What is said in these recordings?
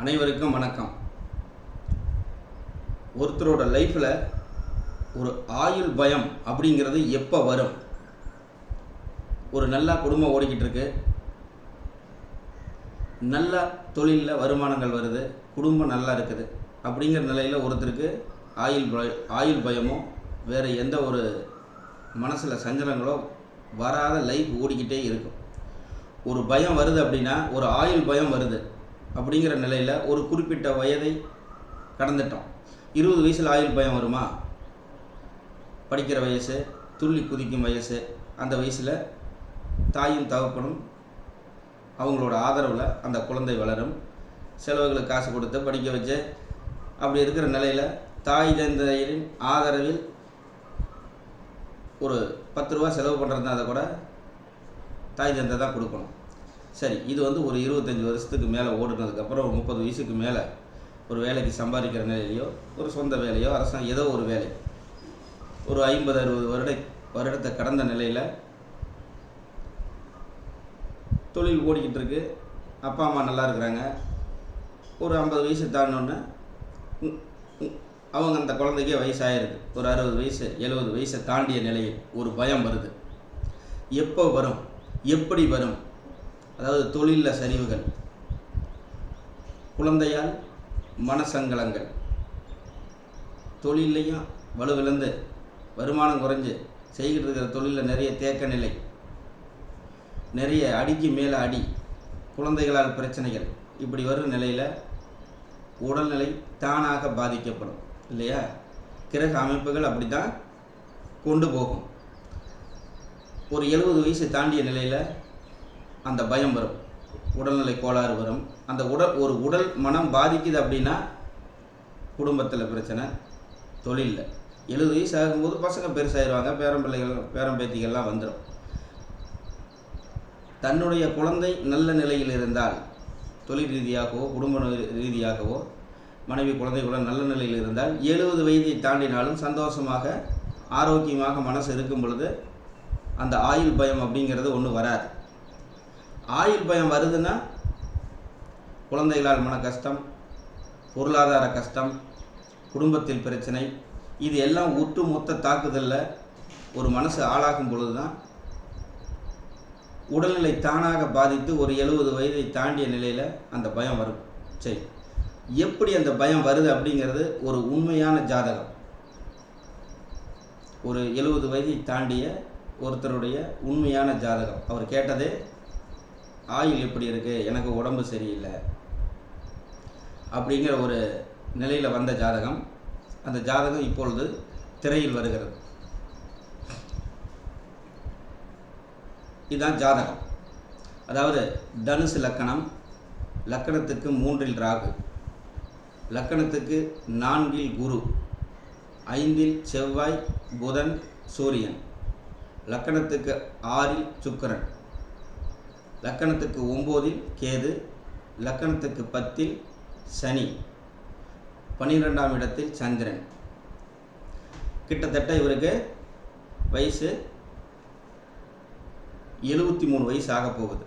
அனைவருக்கும் வணக்கம். ஒருத்தரோட லைஃப்பில் ஒரு ஆயுள் பயம் அப்படிங்கிறது எப்போ வரும்? ஒரு நல்ல குடும்பம் ஓடிக்கிட்டு இருக்கு. நல்ல தொழிலில் வருமானங்கள் வருது. குடும்பம் நல்லா இருக்குது. அப்படிங்கிற நிலையில் ஒருத்தருக்கு ஆயுள் பய ஆயுள் பயமோ வேறு எந்த ஒரு மனசில் சஞ்சலங்களோ வராத லைஃப் ஓடிக்கிட்டே இருக்கும். ஒரு பயம் வருது அப்படின்னா ஒரு ஆயுள் பயம் வருது. அப்படிங்கிற நிலையில் ஒரு குறிப்பிட்ட வயதை கடந்துட்டோம். இருபது வயசில் ஆயுள் பயம் வருமா? படிக்கிற வயசு துள்ளி குதிக்கும் வயசு அந்த வயசில் தாயும் தகப்பனும் அவங்களோட ஆதரவில் அந்த குழந்தை வளரும். செலவுகளுக்கு காசு கொடுத்து படிக்க வச்சு அப்படி இருக்கிற நிலையில் தாய் தந்தையரின் ஆதரவில் ஒரு பத்து ரூபா செலவு பண்ணுறதுனால அதை கூட தாய் தந்தை தான் கொடுக்கணும். சரி இது வந்து ஒரு இருபத்தஞ்சி வருஷத்துக்கு மேலே ஓடுனதுக்கப்புறம் ஒரு முப்பது வயசுக்கு மேலே ஒரு வேலைக்கு சம்பாதிக்கிற நிலையிலையோ ஒரு சொந்த வேலையோ அரசாங்கம் ஏதோ ஒரு வேலை ஒரு ஐம்பது அறுபது வருட வருடத்தை கடந்த நிலையில் தொழில் ஓடிக்கிட்டு இருக்கு. அப்பா அம்மா நல்லா இருக்கிறாங்க. ஒரு ஐம்பது வயசு தாண்டினோன்னே அவங்க அந்த குழந்தைக்கே வயசாகிருக்கு ஒரு அறுபது வயசு எழுபது வயசை தாண்டிய நிலையில் ஒரு பயம் வருது. எப்போ வரும்? எப்படி வரும்? அதாவது தொழிலில் சரிவுகள். குழந்தையால் மனசங்கலங்கள். தொழிலையும் வலுவிழந்து வருமானம் குறைஞ்சு செய்கிட்டு இருக்கிற தொழிலில் நிறைய தேக்க நிலை. நிறைய அடிக்கு மேலே அடி குழந்தைகளால் பிரச்சனைகள். இப்படி வரும் நிலையில் உடல்நிலை தானாக பாதிக்கப்படும் இல்லையா? கிரக அமைப்புகள் அப்படி தான் கொண்டு போகும். ஒரு எழுபது வயசு தாண்டிய நிலையில் அந்த பயம் வரும். உடல்நிலை கோளாறு வரும். அந்த உடல் ஒரு உடல் மனம் பாதிக்குது அப்படின்னா குடும்பத்தில் பிரச்சனை தொழிலில். எழுபது வயசு ஆகும்போது பசங்க பெருசாகிடுவாங்க பேரம்பிள்ளைகள் பேரம்பேத்திகள்லாம் வந்துடும் தன்னுடைய குழந்தை நல்ல நிலையில் இருந்தால் தொழில் ரீதியாகவோ குடும்ப ரீதியாகவோ மனைவி குழந்தைகளுடன் நல்ல நிலையில் இருந்தால் எழுபது வயதை தாண்டினாலும் சந்தோஷமாக ஆரோக்கியமாக மனசு இருக்கும் பொழுது அந்த ஆயுள் பயம் அப்படிங்கிறது ஒன்றும் வராது. ஆயுள் பயம் வருதுன்னா குழந்தைகளால் மன கஷ்டம் பொருளாதார கஷ்டம் குடும்பத்தில் பிரச்சனை இது எல்லாம் ஒட்டு மொத்த தாக்குதலில் ஒரு மனசு ஆளாகும் பொழுது தான் உடல்நிலை தானாக பாதித்து ஒரு எழுபது வயதை தாண்டிய நிலையில் அந்த பயம் வரும். சரி எப்படி அந்த பயம் வருது அப்படிங்கிறது ஒரு உண்மையான ஜாதகம். ஒரு எழுபது வயதை தாண்டிய ஒருத்தருடைய உண்மையான ஜாதகம். அவர் கேட்டதே ஆயில் எப்படி இருக்குது எனக்கு உடம்பு சரியில்லை. அப்படிங்கிற ஒரு நிலையில் வந்த ஜாதகம். அந்த ஜாதகம் இப்பொழுது திரையில் வருகிறது. இதுதான் ஜாதகம். அதாவது தனுசு லக்கணம் லக்கணத்துக்கு மூன்றில் ராகு லக்கணத்துக்கு நான்கில் குரு ஐந்தில் செவ்வாய் புதன் சூரியன் லக்கணத்துக்கு ஆறில் சுக்கிரன். லக்கணத்துக்கு ஒம்போதில் கேது லக்கணத்துக்கு பத்தில் சனி பன்னிரெண்டாம் இடத்தில் சந்திரன். கிட்டத்தட்ட இவருக்கு வயசு எழுபத்தி மூணு வயசு ஆக போகுது.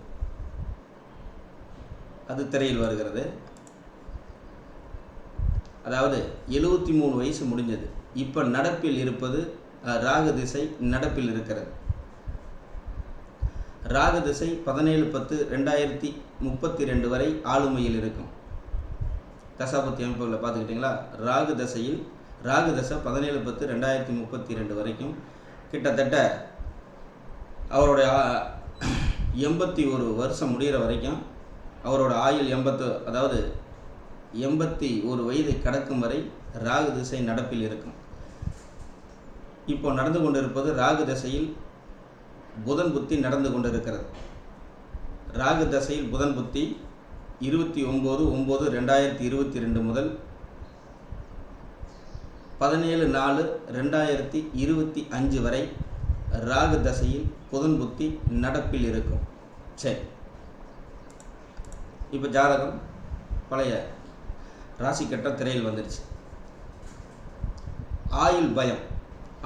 அது திரையில் வருகிறது. அதாவது எழுபத்தி மூணு வயசு முடிஞ்சது. இப்போ நடப்பில் இருப்பது ராகு திசை நடப்பில் இருக்கிறது. ராகு திசை பதினேழு பத்து ரெண்டாயிரத்தி முப்பத்தி ரெண்டு வரை ஆளுமையில் இருக்கும். தசாபத்தி அமைப்புகளை பார்த்துக்கிட்டிங்களா? ராகு தசையில் ராகு தசை பதினேழு பத்து ரெண்டாயிரத்தி முப்பத்தி ரெண்டு வரைக்கும் கிட்டத்தட்ட அவருடைய எண்பத்தி ஒரு வருஷம் முடிகிற வரைக்கும் அவரோட ஆயுள் எண்பத்து அதாவது எண்பத்தி ஒரு வயதை கடக்கும் வரை ராகு திசை நடப்பில் இருக்கும். இப்போ நடந்து கொண்டிருப்பது ராகு திசையில் புதன் புத்தி நடந்து கொண்டிருக்கிறது. ராகு தசையில் புதன் புத்தி இருபத்தி ஒம்பது ஒம்பது ரெண்டாயிரத்தி இருபத்தி ரெண்டு முதல் பதினேழு நாலு ரெண்டாயிரத்தி இருபத்தி அஞ்சு வரை ராகு தசையில் புதன் புத்தி நடப்பில் இருக்கும். சரி. இப்போ ஜாதகம் பழைய ராசி திரையில் வந்துடுச்சு ஆயுள் பயம்.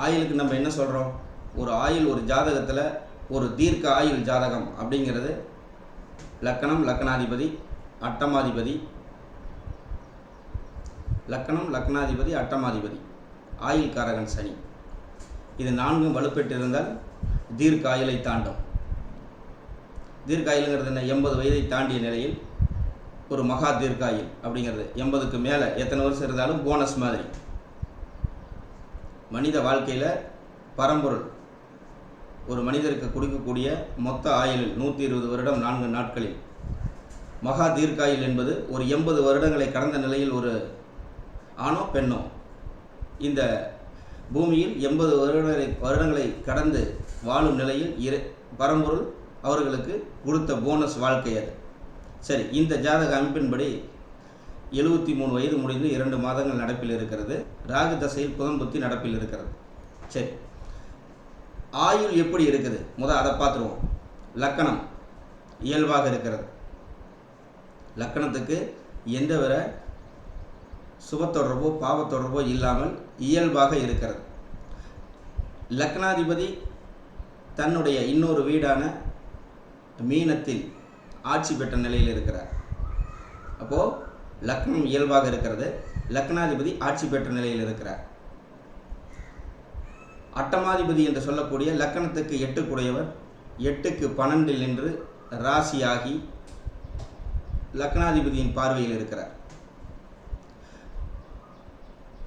ஆயுளுக்கு நம்ம என்ன சொல்கிறோம் ஒரு ஆயுள் ஒரு ஜாதகத்தில் ஒரு தீர்க்க ஆயுள் ஜாதகம் அப்படிங்கிறது லக்கணம் லக்கணாதிபதி அட்டமாதிபதி லக்கணம் லக்னாதிபதி அட்டமாதிபதி ஆயுள் காரகன் சனி. இது நான்கும் வலுப்பெற்றிருந்தால் தீர்க்க ஆயுளை தாண்டும். தீர்க்காயுளுங்கிறது என்ன? எண்பது வயதை தாண்டிய நிலையில் ஒரு மகா தீர்க்காயில் அப்படிங்கிறது. எண்பதுக்கு மேலே எத்தனை வருஷம் இருந்தாலும் போனஸ் மாதிரி. மனித வாழ்க்கையில் பரம்பொருள். ஒரு மனிதருக்கு கொடுக்கக்கூடிய மொத்த ஆயுளில் நூற்றி இருபது வருடம் நான்கு நாட்களில். மகா தீர்க்காயுள் என்பது ஒரு எண்பது வருடங்களை கடந்த நிலையில் ஒரு ஆணோ பெண்ணோ இந்த பூமியில் எண்பது வருடங்களை வருடங்களை கடந்து வாழும் நிலையில் இரு பரம்பொருள் அவர்களுக்கு கொடுத்த போனஸ் வாழ்க்கை அது. சரி இந்த ஜாதக அமைப்பின்படி எழுபத்தி மூணு வயது முடிந்து இரண்டு மாதங்கள் நடப்பில் இருக்கிறது. ராகு தசையில் புதன் புத்தி நடப்பில் இருக்கிறது. சரி ஆயுள் எப்படி இருக்குது? முத அதை பார்த்துருவோம். லக்கணம் இயல்பாக இருக்கிறது. லக்கணத்துக்கு எந்த வித சுபத்தொடர்போ பாவத்தொடர்போ இல்லாமல் இயல்பாக இருக்கிறது. லக்னாதிபதி தன்னுடைய இன்னொரு வீடான மீனத்தில் ஆட்சி பெற்ற நிலையில் இருக்கிறார். அப்போது லக்னம் இயல்பாக இருக்கிறது. லக்னாதிபதி ஆட்சி பெற்ற நிலையில் இருக்கிறார். அட்டமாதிபதி என்று சொல்லக்கூடிய லக்கணத்துக்கு எட்டுக்குடையவர். எட்டுக்கு பன்னெண்டில் நின்று ராசியாகி லக்னாதிபதியின் பார்வையில் இருக்கிறார்.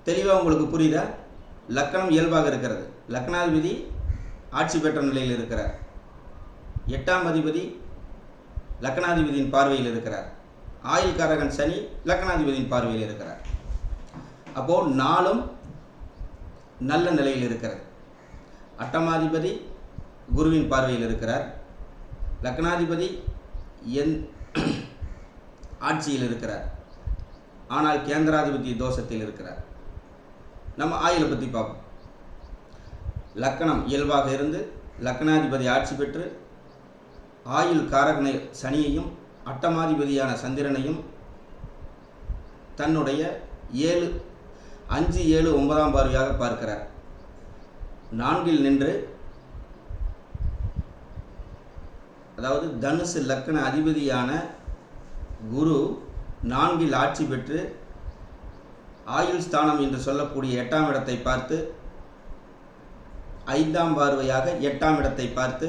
தெளிவாக உங்களுக்கு புரியுதா? லக்கணம் இயல்பாக இருக்கிறது. லக்னாதிபதி ஆட்சி பெற்ற நிலையில் இருக்கிறார். எட்டாம் அதிபதி லக்னாதிபதியின் பார்வையில் இருக்கிறார். ஆயுள்காரகன் சனி லக்னாதிபதியின் பார்வையில் இருக்கிறார். அப்போது நாளும் நல்ல நிலையில் இருக்கிறது. அட்டமாதிபதி குருவின் பார்வையில் இருக்கிறார். லக்னாதிபதி என் ஆட்சியில் இருக்கிறார். ஆனால் கேந்திராதிபதி தோஷத்தில் இருக்கிறார். நம்ம ஆயுளை பற்றி பார்ப்போம். லக்கணம் இயல்பாக இருந்து லக்னாதிபதி ஆட்சி பெற்று ஆயுள் காரகனை சனியையும் அட்டமாதிபதியான சந்திரனையும் தன்னுடைய ஏழு அஞ்சு ஏழு ஒன்பதாம் பார்வையாக பார்க்கிறார். நான்கில் நின்று அதாவது தனுசு லக்கண அதிபதியான குரு நான்கில் ஆட்சி பெற்று ஆயுள் ஸ்தானம் என்று சொல்லக்கூடிய எட்டாம் இடத்தை பார்த்து ஐந்தாம் பார்வையாக எட்டாம் இடத்தை பார்த்து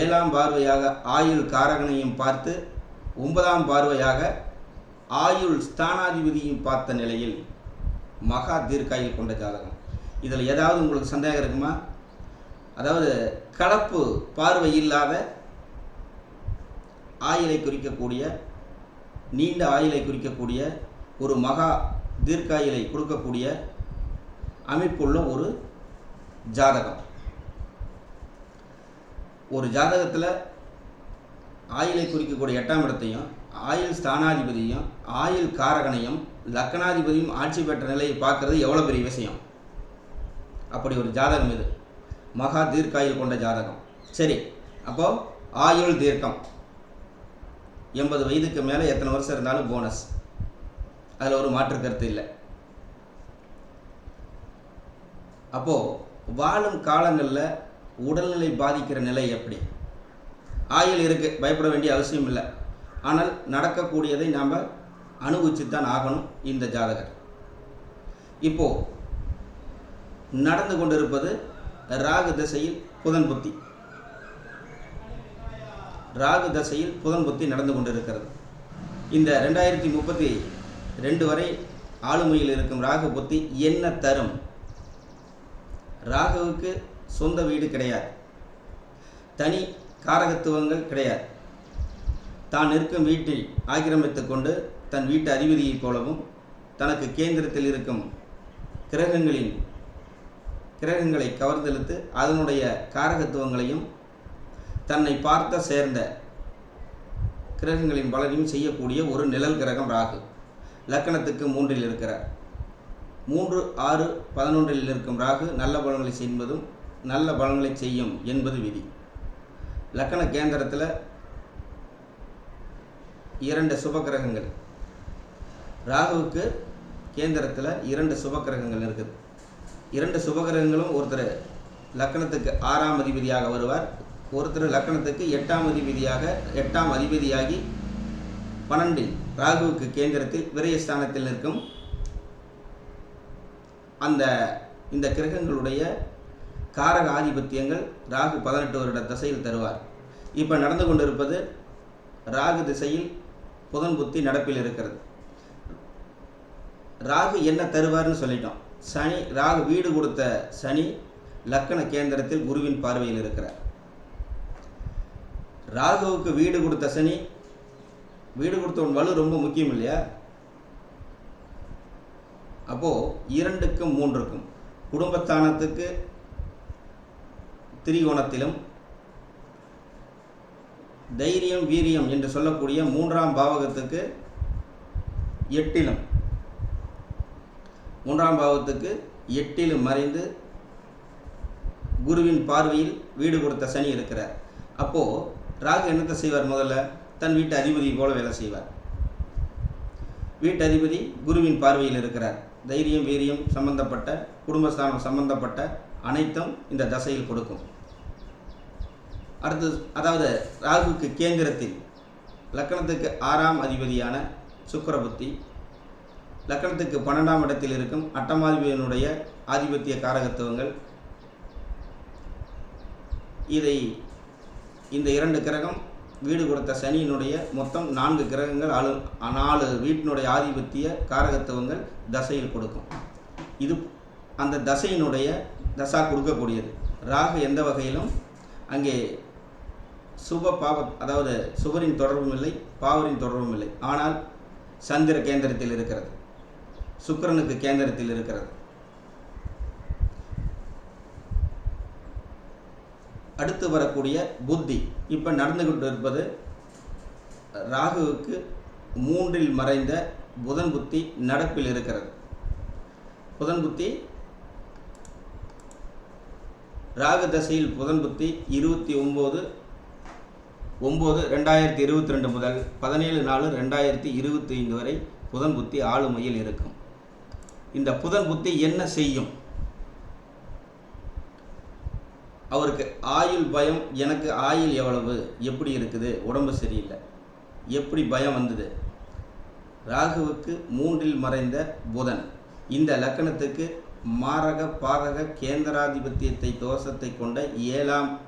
ஏழாம் பார்வையாக ஆயுள் காரகனையும் பார்த்து ஒன்பதாம் பார்வையாக ஆயுள் ஸ்தானாதிபதியும் பார்த்த நிலையில் மகா தீர்க்காயில் கொண்ட ஜாதகம். இதில் ஏதாவது உங்களுக்கு சந்தேகம் இருக்குமா? அதாவது கலப்பு பார்வை இல்லாத ஆயிலை குறிக்கக்கூடிய நீண்ட ஆயிலை குறிக்கக்கூடிய ஒரு மகா தீர்க்காயிலை கொடுக்கக்கூடிய அமைப்புள்ள ஒரு ஜாதகம். ஒரு ஜாதகத்தில் ஆயிலை குறிக்கக்கூடிய எட்டாம் இடத்தையும் ஆயுள் ஸ்தானாதிபதியும் ஆயுள் காரகனையும் லக்னாதிபதியும் ஆட்சி பெற்ற நிலையை பார்க்கறது எவ்வளோ பெரிய விஷயம்? அப்படி ஒரு ஜாதகம் இது. மகா தீர்க்காயுள் கொண்ட ஜாதகம். சரி அப்போது ஆயுள் தீர்க்கம். எண்பது வயதுக்கு மேலே எத்தனை வருஷம் இருந்தாலும் போனஸ் அதில் ஒரு மாற்று கருத்து இல்லை. அப்போது வாழும் காலங்களில் உடல்நிலை பாதிக்கிற நிலை எப்படி? ஆயுள் இருக்குது பயப்பட வேண்டிய அவசியம் இல்லை. ஆனால் நடக்கக்கூடியதை நாம் அனுபவிச்சு தான் ஆகணும் இந்த ஜாதகர். இப்போது நடந்து கொண்டிருப்பது ராகு திசையில் புதன் புத்தி. ராகு தசையில் புதன் புத்தி நடந்து கொண்டிருக்கிறது. இந்த ரெண்டாயிரத்தி முப்பத்தி ரெண்டு வரை ஆளுமையில் இருக்கும் ராகு புத்தி என்ன தரும்? ராகுவுக்கு சொந்த வீடு கிடையாது. தனி காரகத்துவங்கள் கிடையாது. தான் இருக்கும் வீட்டில் ஆக்கிரமித்து கொண்டு தன் வீட்டு அதிபதியைப் போலவும் தனக்கு கேந்திரத்தில் இருக்கும் கிரகங்களின் கிரகங்களை கவர்ந்தெழுத்து அதனுடைய காரகத்துவங்களையும் தன்னை பார்த்த சேர்ந்த கிரகங்களின் பலனையும் செய்யக்கூடிய ஒரு நிழல் கிரகம் ராகு. லக்கணத்துக்கு மூன்றில் இருக்கிறார். மூன்று ஆறு பதினொன்றில் இருக்கும் ராகு நல்ல பலன்களை செய்வதும் நல்ல பலன்களை செய்யும் என்பது விதி. லக்கண கேந்திரத்தில் இரண்டு சுப கிரகங்கள். ராகுவுக்கு கேந்திரத்தில் இரண்டு சுப கிரகங்கள் இருக்குது. இரண்டு சுபகிரகங்களும் ஒருத்தர் லக்கணத்துக்கு ஆறாம் அதிபதியாக வருவார் ஒருத்தர் லக்கணத்துக்கு எட்டாம் அதிபதியாக எட்டாம் அதிபதியாகி பன்னெண்டில் ராகுவுக்கு கேந்திரத்தில் விரயஸ்தானத்தில் நிற்கும். அந்த இந்த கிரகங்களுடைய காரக ஆதிபத்தியங்கள் ராகு பதினெட்டு வருட திசையில் தருவார். இப்போ நடந்து கொண்டிருப்பது ராகு திசையில் புதன் புத்தி நடப்பில் இருக்கிறது. ராகு என்ன தருவார்னு சொல்லிட்டோம். சனி ராகு வீடு கொடுத்த சனி லக்கண கேந்திரத்தில் குருவின் பார்வையில் இருக்கிறார். ராகுவுக்கு வீடு கொடுத்த சனி வீடு கொடுத்தவன் வலு ரொம்ப முக்கியம் இல்லையா? அப்போது இரண்டுக்கும் மூன்றுக்கும் குடும்பஸ்தானத்துக்கு திரிகோணத்திலும் தைரியம் வீரியம் என்று சொல்லக்கூடிய மூன்றாம் பாவகத்துக்கு எட்டிலும் மூன்றாம் பாவத்துக்கு எட்டிலும் மறைந்து குருவின் பார்வையில் வீடு கொடுத்த சனி இருக்கிறார். அப்போது ராகு என்னத்தை செய்வார் முதல்ல? தன் வீட்டு அதிபதி போல வேலை செய்வார். வீட்டு அதிபதி குருவின் பார்வையில் இருக்கிறார். தைரியம் வீரியம் சம்பந்தப்பட்ட குடும்பஸ்தானம் சம்பந்தப்பட்ட அனைத்தும் இந்த தசையில் கொடுக்கும். அடுத்து அதாவது ராகுக்கு கேந்திரத்தில் லக்கணத்துக்கு ஆறாம் அதிபதியான சுக்கரபுத்தி லக்கணத்துக்கு பன்னெண்டாம் இடத்தில் இருக்கும் அட்டமாதிபதியினுடைய ஆதிபத்திய காரகத்துவங்கள். இதை இந்த இரண்டு கிரகம் வீடு கொடுத்த சனியினுடைய மொத்தம் நான்கு கிரகங்கள் ஆளு நாலு வீட்டினுடைய ஆதிபத்திய காரகத்துவங்கள் தசையில் கொடுக்கும். இது அந்த தசையினுடைய தசா கொடுக்கக்கூடியது. ராகு எந்த வகையிலும் அங்கே சுப பாவ அதாவது சுவரின் தொடர்பும் இல்லை பாவரின் தொடர்பும் இல்லை. ஆனால் சந்திர கேந்திரத்தில் இருக்கிறது. சுக்கிரனுக்கு கேந்திரத்தில் இருக்கிறது. அடுத்து வரக்கூடிய புத்தி. இப்போ நடந்து கொண்டு இருப்பது ராகுவுக்கு மூன்றில் மறைந்த புதன் புத்தி நடப்பில் இருக்கிறது. புதன் புத்தி ராகு தசையில் புதன் புத்தி இருபத்தி ஒம்பது ஒம்பது ரெண்டாயிரத்தி இருபத்தி ரெண்டு முதல் பதினேழு நாலு ரெண்டாயிரத்தி இருபத்தி ஐந்து வரை புதன் புத்தி ஆளுமையில் இருக்கும். இந்த புதன் புத்தி என்ன செய்யும்? அவருக்கு ஆயுள் பயம் எனக்கு ஆயுள் எவ்வளவு? எப்படி இருக்குது? உடம்பு சரியில்லை. எப்படி பயம் வந்தது? ராகுவுக்கு மூன்றில் மறைந்த புதன். இந்த லக்கணத்துக்கு மாரக பாரக கேந்திராதிபத்தியத்தை தோஷத்தை கொண்ட ஏழாம்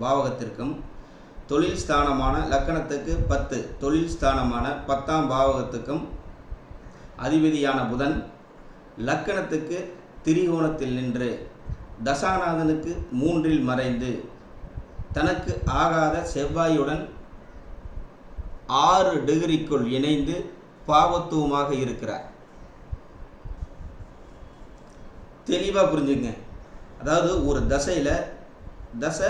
பாவகத்திற்கும் தொழில் ஸ்தானமான லக்கணத்துக்கு பத்து. தொழில் ஸ்தானமான பத்தாம் பாவகத்துக்கும் அதிபதியான புதன் லக்கணத்துக்கு திரிகோணத்தில் நின்று தசாநாதனுக்கு மூன்றில் மறைந்து தனக்கு ஆகாத செவ்வாயுடன் ஆறு டிகிரிக்குள் இணைந்து பாவத்துவமாக இருக்கிறார். தெளிவாக புரிஞ்சுங்க. அதாவது ஒரு தசையில் தசை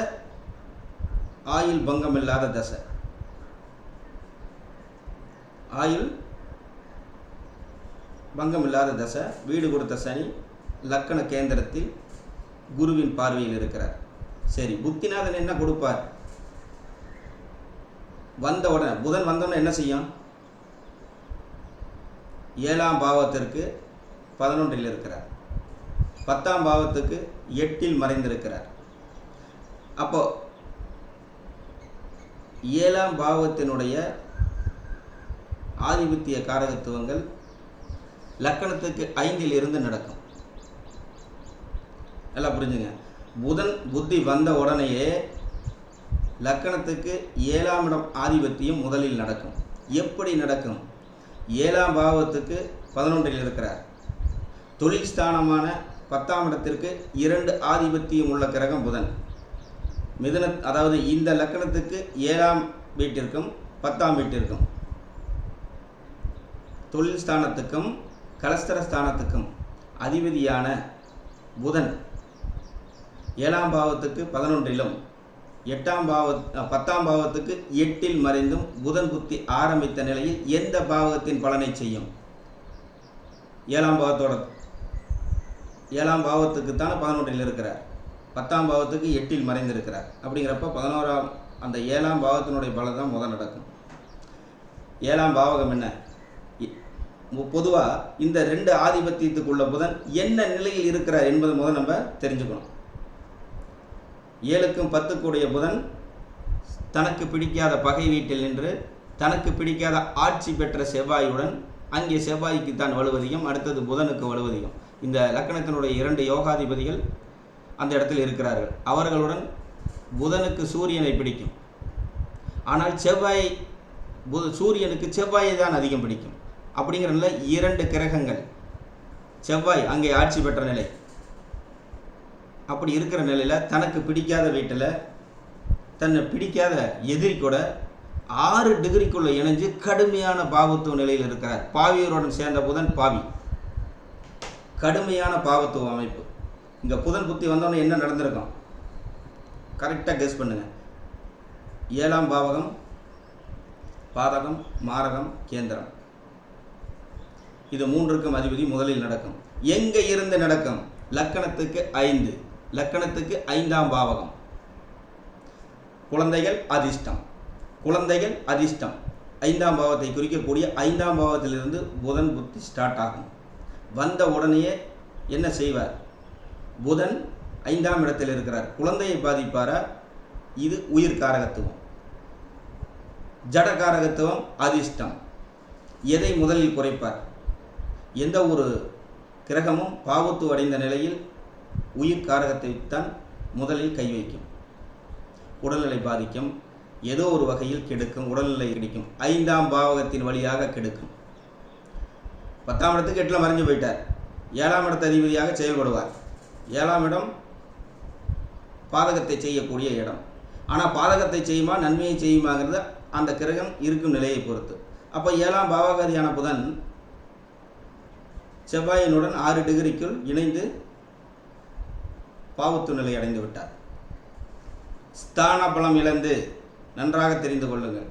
ஆயுள் பங்கம் இல்லாத தசை. ஆயுள் பங்கம் இல்லாத தசை வீடு கொடுத்த சனி லக்கண கேந்திரத்தில் குருவின் பார்வையில் இருக்கிறார். சரி புத்திநாதன் என்ன கொடுப்பார்? வந்த உடனே புதன் வந்தவுடனே என்ன செய்யும்? ஏழாம் பாவத்திற்கு பதினொன்றில் இருக்கிறார். பத்தாம் பாவத்துக்கு எட்டில் மறைந்திருக்கிறார். அப்போ ஏழாம் பாவத்தினுடைய ஆதிபத்திய காரகத்துவங்கள் லக்கணத்துக்கு ஐந்தில் இருந்து நடக்கும். நல்லா புரிஞ்சுங்க. புதன் புத்தி வந்த உடனேயே லக்கணத்துக்கு ஏழாம் இடம் ஆதிபத்தியம் முதலில் நடக்கும். எப்படி நடக்கும்? ஏழாம் பாவத்துக்கு பதினொன்றில் இருக்கிறார். தொழில் ஸ்தானமான பத்தாம் இடத்திற்கு இரண்டு ஆதிபத்தியம் உள்ள கிரகம் புதன். மிதன அதாவது இந்த லக்கணத்துக்கு ஏழாம் வீட்டிற்கும் பத்தாம் வீட்டிற்கும். தொழில் ஸ்தானத்துக்கும் கலஸ்தர ஸ்தானத்துக்கும் அதிபதியான புதன் ஏழாம் பாவத்துக்கு பதினொன்றிலும் எட்டாம் பாவ பத்தாம் பாவத்துக்கு எட்டில் மறைந்தும் புதன் புத்தி ஆரம்பித்த நிலையில் எந்த பாவகத்தின் பலனை செய்யும்? ஏழாம் பாவத்தோட ஏழாம் பாவத்துக்கு தானே பதினொன்றில் இருக்கிறார். பத்தாம் பாவத்துக்கு எட்டில் மறைந்திருக்கிறார். அப்படிங்கிறப்ப பதினோராம் அந்த ஏழாம் பாவத்தினுடைய பலன் தான் முதல் நடக்கும். ஏழாம் பாவகம் என்ன? பொதுவாக இந்த ரெண்டு ஆதிபத்தியத்துக்குள்ள புதன் என்ன நிலையில் இருக்கிறார் என்பது முதல் நம்ம தெரிஞ்சுக்கணும். ஏழுக்கும் பத்துக்குடைய புதன் தனக்கு பிடிக்காத பகை வீட்டில் நின்று தனக்கு பிடிக்காத ஆட்சி பெற்ற செவ்வாயுடன் அங்கே செவ்வாய்க்கு தான் வலுவதையும் அடுத்தது புதனுக்கு வலுவதையும் இந்த லக்கணத்தினுடைய இரண்டு யோகாதிபதிகள் அந்த இடத்தில் இருக்கிறார்கள். அவர்களுடன் புதனுக்கு சூரியனை பிடிக்கும். ஆனால் செவ்வாய் புத சூரியனுக்கு செவ்வாயை தான் அதிகம் பிடிக்கும். அப்படிங்கிற நிலை இரண்டு கிரகங்கள். செவ்வாய் அங்கே ஆட்சி பெற்ற நிலை. அப்படி இருக்கிற நிலையில் தனக்கு பிடிக்காத வீட்டில் தன்னை பிடிக்காத எதிரி கூட ஆறு டிகிரிக்குள்ளே இணைஞ்சு கடுமையான பாவத்துவ நிலையில் இருக்கிறார். பாவியருடன் சேர்ந்த புதன் பாவி. கடுமையான பாவத்துவ அமைப்பு. இங்கே புதன் புத்தி வந்தோடனே என்ன நடந்திருக்கும்? கரெக்டாக கெஸ் பண்ணுங்க. ஏழாம் பாவகம் பாதகம் மாரகம் கேந்திரம். இது மூன்றுக்கும் அதிபதி முதலில் நடக்கும். எங்கே இருந்து நடக்கும்? லக்கணத்துக்கு ஐந்து. லக்கணத்துக்கு ஐந்தாம் பாவகம். குழந்தைகள் அதிர்ஷ்டம். குழந்தைகள் அதிர்ஷ்டம். ஐந்தாம் பாவத்தை குறிக்கக்கூடிய ஐந்தாம் பாவத்திலிருந்து புதன் புத்தி ஸ்டார்ட் ஆகும். வந்த உடனேயே என்ன செய்வார்? புதன் ஐந்தாம் இடத்தில் இருக்கிறார். குழந்தையை பாதிப்பாரா? இது உயிர் காரகத்துவம். ஜட காரகத்துவம் அதிர்ஷ்டம். எதை முதலில் குறைப்பார்? எந்த ஒரு கிரகமும் பாவத்து அடைந்த நிலையில் உயிர் காரகத்தைத்தான் முதலில் கை வைக்கும். உடல்நிலை பாதிக்கும். ஏதோ ஒரு வகையில் கெடுக்கும். உடல்நிலை கிடைக்கும். ஐந்தாம் பாவகத்தின் வழியாக கெடுக்கும். பத்தாம் இடத்துக்கு எட்டில் மறைஞ்சு போயிட்டார். ஏழாம் இடத்த அதிபதியாக செயல்படுவார். ஏழாம் இடம் பாதகத்தை செய்யக்கூடிய இடம். ஆனால் பாதகத்தை செய்யுமா நன்மையை செய்யுமாங்கிறது அந்த கிரகம் இருக்கும் நிலையை பொறுத்து. அப்போ ஏழாம் பாவகாரியான புதன் செவ்வாயினுடன் ஆறு டிகிரிக்குள் இணைந்து பாவத்து நிலை அடைந்து விட்டார். ஸ்தான பலம் இழந்து நன்றாக தெரிந்து கொள்ளுங்கள்.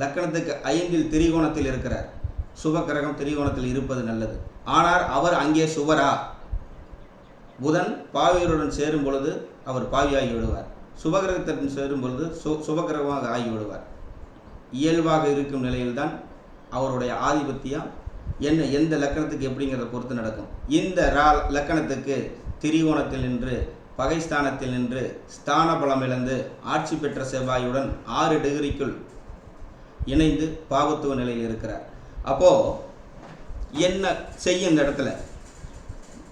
லக்கணத்துக்கு ஐந்தில் திரிகோணத்தில் இருக்கிறார். சுப கிரகம் திரிகோணத்தில் இருப்பது நல்லது. ஆனால் அவர் அங்கே சுவரா? புதன் பாவியருடன் சேரும் பொழுது அவர் பாவியாகி விடுவார். சுபகிரகத்துடன் சேரும் பொழுது சு சுபகிரகமாக ஆகிவிடுவார் இயல்பாக இருக்கும் நிலையில்தான் அவருடைய ஆதிபத்தியம் என்ன எந்த லக்கணத்துக்கு எப்படிங்கிறத பொறுத்து நடக்கும். இந்த ரா லக்கணத்துக்கு திரிகோணத்தில் நின்று பகைஸ்தானத்தில் நின்று ஸ்தான பலம் இழந்து ஆட்சி பெற்ற செவ்வாயுடன் ஆறு டிகிரிக்குள் இணைந்து பாவத்துவ நிலையில் இருக்கிறார். அப்போது என்ன செய்யும் இந்த இடத்துல?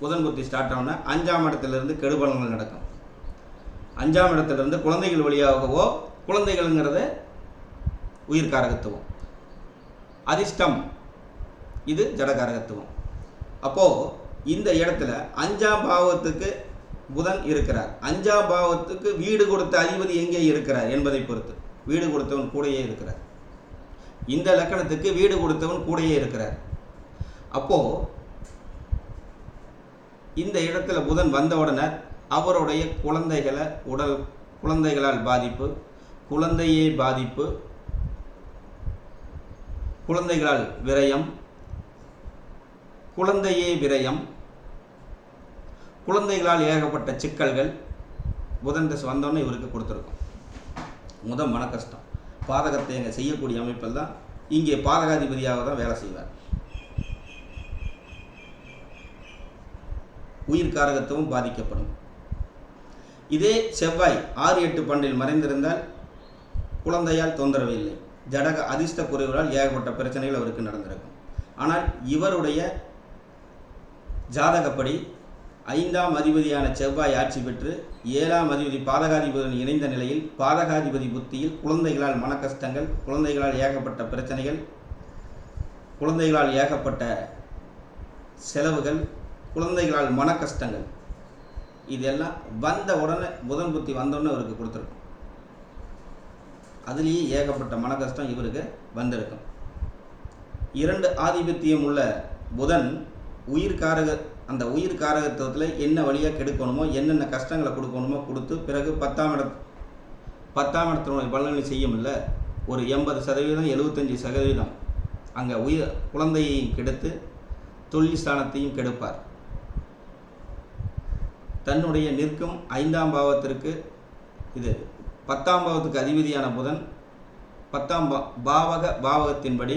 புதன் புத்தி ஸ்டார்ட் ஆகுனா அஞ்சாம் இடத்துலேருந்து கெடுபலங்கள் நடக்கும். அஞ்சாம் இடத்துலேருந்து குழந்தைகள் வழியாகவோ குழந்தைகள்ங்கிறத உயிர் காரகத்துவம் அதிர்ஷ்டம். இது ஜடகாரகத்துவம். அப்போது இந்த இடத்துல அஞ்சாம் பாவத்துக்கு புதன் இருக்கிறார். அஞ்சாம் பாவத்துக்கு வீடு கொடுத்த அதிபதி எங்கே இருக்கிறார் என்பதை பொறுத்து. வீடு கொடுத்தவன் கூடையே இருக்கிறார். இந்த லக்கணத்துக்கு வீடு கொடுத்தவன் கூடையே இருக்கிறார். அப்போது இந்த இடத்துல புதன் வந்தவுடனே அவருடைய குழந்தைகளை உடல் குழந்தைகளால் பாதிப்பு குழந்தையே பாதிப்பு குழந்தைகளால் விரயம் குழந்தையே விரயம். குழந்தைகளால் ஏகப்பட்ட சிக்கல்கள். புதன் தசை வந்தோடனே இவருக்கு கொடுத்துருக்கோம். முத மன கஷ்டம் பாதகத்தை எங்கள் செய்யக்கூடிய அமைப்பில் தான் இங்கே பாதகாதிபதியாக தான் வேலை செய்வார். உயிர் காரகத்துவம் பாதிக்கப்படும். இதே செவ்வாய் ஆறு எட்டு பன்னில் மறைந்திருந்தால் குழந்தையால் தொந்தரவு இல்லை ஜடக அதிர்ஷ்ட குறைவுகளால் ஏகப்பட்ட பிரச்சனைகள் அவருக்கு நடந்திருக்கும். ஆனால் இவருடைய ஜாதகப்படி ஐந்தாம் அதிபதியான செவ்வாய் ஆட்சி பெற்று ஏழாம் அதிபதி பாதகாதிபதியுடன் இணைந்த நிலையில் பாதகாதிபதி புத்தியில் குழந்தைகளால் மனக்கஷ்டங்கள் குழந்தைகளால் ஏகப்பட்ட பிரச்சனைகள் குழந்தைகளால் ஏகப்பட்ட செலவுகள் குழந்தைகளால் மனக்கஷ்டங்கள். இதெல்லாம் வந்த உடனே புதன் புத்தி வந்தோடனே அவருக்கு கொடுத்துருக்கும். அதுலேயே ஏகப்பட்ட மனக்கஷ்டம் இவருக்கு வந்திருக்கும். இரண்டு ஆதிபத்தியம் உள்ள புதன் உயிர்காரக அந்த உயிர் காரகத்துவத்தில் என்ன வழியாக கெடுக்கணுமோ என்னென்ன கஷ்டங்களை கொடுக்கணுமோ கொடுத்து பிறகு பத்தாம் இட பத்தாம் இடத்தினுடைய பலனை செய்யும்ல? ஒரு எண்பது சதவீதம் எழுபத்தஞ்சி சதவீதம். அங்கே உயிர் குழந்தையையும் கெடுத்து தொழில் ஸ்தானத்தையும் கெடுப்பார். தன்னுடைய நிற்கும் ஐந்தாம் பாவத்திற்கு இது பத்தாம் பாவத்துக்கு அதிபதியான புதன் பத்தாம் பா பாவக பாவகத்தின்படி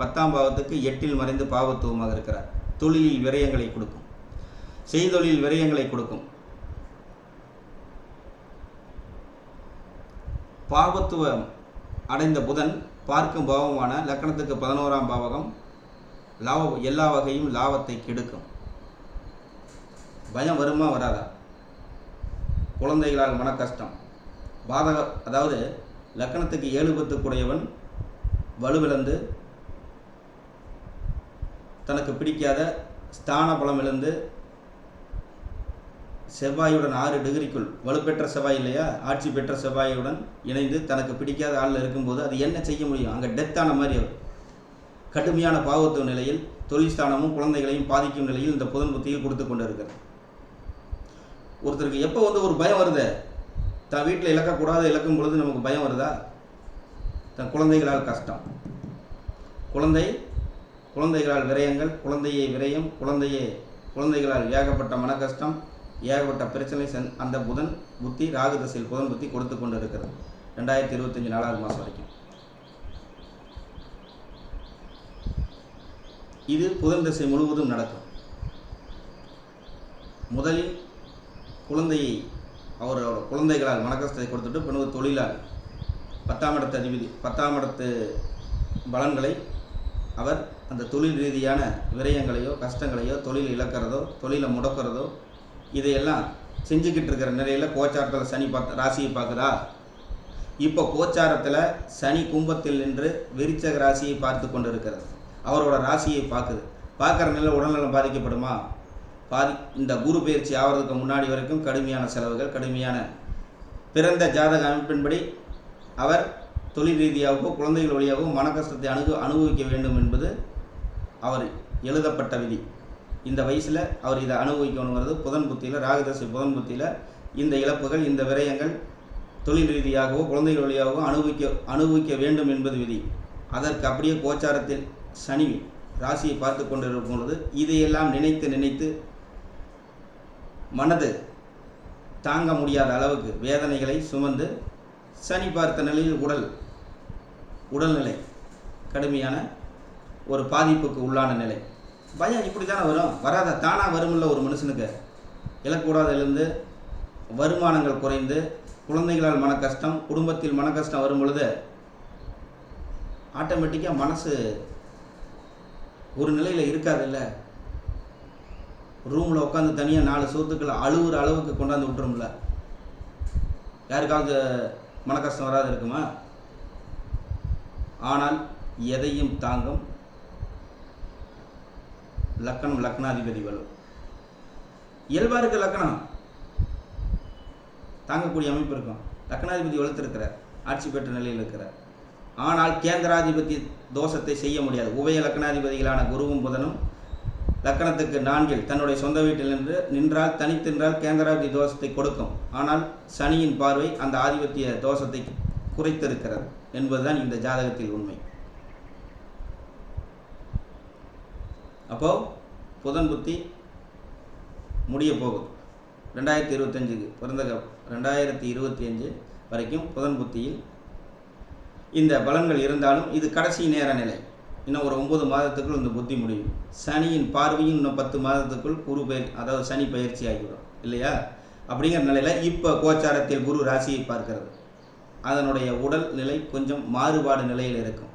பத்தாம் பாவத்துக்கு எட்டில் மறைந்து பாவத்துவமாக இருக்கிறார். தொழிலில் விரயங்களை கொடுக்கும். செய்தொழில் விரயங்களை கொடுக்கும். பாவத்துவம் அடைந்த புதன் பார்க்கும் பாவமான லக்கணத்துக்கு பதினோராம் பாவகம் லாப எல்லா வகையும் லாபத்தை கெடுக்கும். பயம் வருமா வராதா? குழந்தைகளால் மன கஷ்டம். பாதக அதாவது லக்கணத்துக்கு ஏழு பத்து கூடையவன் வலுவிழந்து தனக்கு பிடிக்காத ஸ்தான பலம் இழந்து செவ்வாயுடன் ஆறு டிகிரிக்குள் வலுப்பெற்ற செவ்வாய் இல்லையா? ஆட்சி பெற்ற செவ்வாயுடன் இணைந்து தனக்கு பிடிக்காத ஆளில் இருக்கும்போது அது என்ன செய்ய முடியும்? அங்கே டெத்தான மாதிரி அவர் கடுமையான பாவத்துவ நிலையில் தொழில் ஸ்தானமும் குழந்தைகளையும் பாதிக்கும் நிலையில் இந்த புதன் புத்தியில் கொடுத்து கொண்டு இருக்கிறது ஒருத்தருக்கு எப்போ வந்து ஒரு பயம் வருது? தன் வீட்டில் இழக்கக்கூடாது இழக்கும் பொழுது நமக்கு பயம் வருதா? தன் குழந்தைகளால் கஷ்டம். குழந்தை குழந்தைகளால் விரயங்கள் குழந்தையை விரயம் குழந்தையை குழந்தைகளால் ஏகப்பட்ட மன கஷ்டம் ஏகப்பட்ட பிரச்சனை சென் அந்த புதன் புத்தி ராகு தசையில் புதன் புத்தி கொடுத்து கொண்டு இருக்கிறது ரெண்டாயிரத்தி இருபத்தஞ்சி நாலாவது மாதம் வரைக்கும். இது புதன் திசை முழுவதும் நடக்கும். முதலில் குழந்தையை அவரோட குழந்தைகளால் மனக்கஷ்டத்தை கொடுத்துட்டு பிறகு தொழிலால் பத்தாம் இடத்து அதிபதி பத்தாம் இடத்து பலன்களை அவர் அந்த தொழில் ரீதியான விரயங்களையோ கஷ்டங்களையோ தொழில் இழக்கிறதோ தொழிலை முடக்கிறதோ இதையெல்லாம் செஞ்சுக்கிட்டு இருக்கிற நிலையில் கோச்சாரத்தில் சனி பார்த்து ராசியை பார்க்குதா? இப்போ கோச்சாரத்தில் சனி கும்பத்தில் நின்று விரிச்சக ராசியை பார்த்து கொண்டு இருக்கிறது அவரோட ராசியை பார்க்குது. பார்க்குற நில உடல்நலம் பாதிக்கப்படுமா? பாதி இந்த குரு பயிற்சி ஆகிறதுக்கு முன்னாடி வரைக்கும் கடுமையான செலவுகள் கடுமையான பிறந்த ஜாதக அமைப்பின்படி அவர் தொழில் ரீதியாகவோ குழந்தைகள் வழியாகவோ மன கஷ்டத்தை அணுகு அனுபவிக்க வேண்டும் என்பது அவர் எழுதப்பட்ட விதி. இந்த வயசில் அவர் இதை அனுபவிக்கணுங்கிறது புதன் புத்தியில் ராகதசை புதன் புத்தியில் இந்த இழப்புகள் இந்த விரயங்கள் தொழில் ரீதியாகவோ குழந்தைகள் வழியாகவோ அனுபவிக்க அனுபவிக்க வேண்டும் என்பது விதி. அதற்கு அப்படியே கோச்சாரத்தில் சனி ராசியை பார்த்து கொண்டிருக்கும் பொழுது இதையெல்லாம் நினைத்து நினைத்து மனது தாங்க முடியாத அளவுக்கு வேதனைகளை சுமந்து சனி பார்த்த நிலையில் உடல் உடல்நிலை கடுமையான ஒரு பாதிப்புக்கு உள்ளான நிலை. பயம் இப்படி தானே வரும்? வராத தானாக வருமில்ல ஒரு மனுஷனுக்கு. இழக்கூடாதிலிருந்து வருமானங்கள் குறைந்து குழந்தைகளால் மன கஷ்டம் குடும்பத்தில் மன கஷ்டம் வரும் பொழுது ஆட்டோமேட்டிக்காக மனசு ஒரு நிலையில் இருக்காதுல்ல? ரூமில் உட்காந்து தனியாக நாலு சோத்துக்களை அழுகுற அளவுக்கு கொண்டாந்து விட்டுரும்ல? யாருக்காவது மன கஷ்டம் வராது இருக்குமா? ஆனால் எதையும் தாங்கும் லக்கணம் லக்னாதிபதி வலு இயல்பாக இருக்க லக்கணம். தாங்கக்கூடிய அமைப்பு இருக்கும். லக்னாதிபதி வலுத்திருக்கிறார் ஆட்சி பெற்ற நிலையில் இருக்கிறார். ஆனால் கேந்திராதிபதி தோஷத்தை செய்ய முடியாது. உபய லக்னாதிபதிகளான குருவும் புதனும் லக்கணத்துக்கு நான்கில் தன்னுடைய சொந்த வீட்டில் நின்று நின்றால் தனித்தின்றால் கேந்திராதிபதி தோஷத்தை கொடுக்கும். ஆனால் சனியின் பார்வை அந்த ஆதிபத்திய தோஷத்தை குறைத்திருக்கிறது. என்பதுதான் இந்த ஜாதகத்தில் உண்மை. அப்போ புதன் புத்தி முடிய போகுது. ரெண்டாயிரத்தி இருபத்தஞ்சுக்கு பிறந்த க- ரெண்டாயிரத்தி இருபத்தி அஞ்சு வரைக்கும் புதன் புத்தியில் இந்த பலன்கள் இருந்தாலும் இது கடைசி நேர நிலை. இன்னும் ஒரு ஒன்பது மாதத்துக்குள் இந்த புத்தி முடியும். சனியின் பார்வையும் இன்னும் பத்து மாதத்துக்குள் குரு பயிர் அதாவது சனி பயிற்சி ஆகிவிடும். இல்லையா? அப்படிங்கிற நிலையில் இப்போ கோச்சாரத்தில் குரு ராசியை பார்க்கிறது. அதனுடைய உடல் நிலை கொஞ்சம் மாறுபாடு நிலையில் இருக்கும்.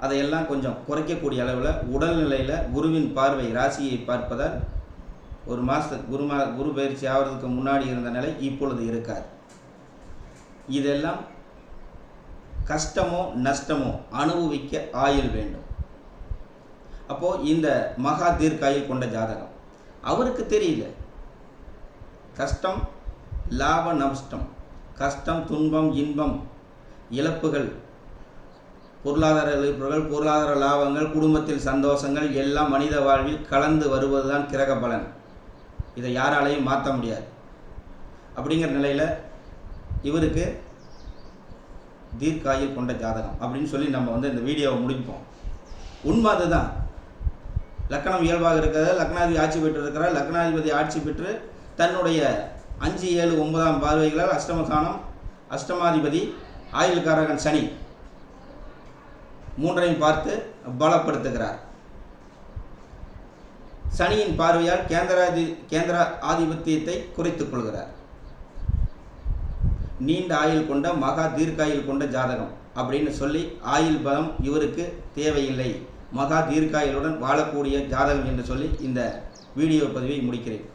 அதையெல்லாம் கொஞ்சம் குறைக்கக்கூடிய அளவில் உடல் நிலையில் குருவின் பார்வை ராசியை பார்ப்பதால் ஒரு மாதத்துக்கு குரு மா குரு பயிற்சி ஆகிறதுக்கு முன்னாடி இருந்த நிலை இப்பொழுது இருக்காது. இதெல்லாம் கஷ்டமோ நஷ்டமோ அனுபவிக்க ஆயுள் வேண்டும். அப்போது இந்த மகா தீர்க்காயில் கொண்ட ஜாதகம். அவருக்கு தெரியல. கஷ்டம் லாப நஷ்டம். கஷ்டம் துன்பம் இன்பம் இழப்புகள் பொருளாதார இழப்புகள் பொருளாதார லாபங்கள் குடும்பத்தில் சந்தோஷங்கள் எல்லாம் மனித வாழ்வில் கலந்து வருவதுதான் கிரக பலன். இதை யாராலையும் மாற்ற முடியாது. அப்படிங்கிற நிலையில் இவருக்கு தீர்க்காயில் கொண்ட ஜாதகம் அப்படின்னு சொல்லி நம்ம வந்து இந்த வீடியோவை முடிப்போம். உண்மை அதுதான். லக்னம் இயல்பாக இருக்கிறது லக்னாதிபதி ஆட்சி பெற்று இருக்கிறார் லக்னாதிபதி ஆட்சி பெற்று தன்னுடைய அஞ்சு ஏழு ஒன்பதாம் பார்வைகளால் அஷ்டமஸ்தானம் அஷ்டமாதிபதி ஆயுள்காரகன் சனி. மூன்றையும் பார்த்து பலப்படுத்துகிறார். சனியின் பார்வையால் கேந்திராதி கேந்திர ஆதிபத்தியத்தை குறைத்துக் கொள்கிறார். நீண்ட ஆயுள் கொண்ட மகா தீர்க்காயுள் கொண்ட ஜாதகம் அப்படின்னு சொல்லி ஆயுள் பலம் இவருக்கு தேவையில்லை. மகா தீர்க்காயுளுடன் வாழக்கூடிய ஜாதகம் என்று சொல்லி இந்த வீடியோ பதிவை முடிக்கிறேன்.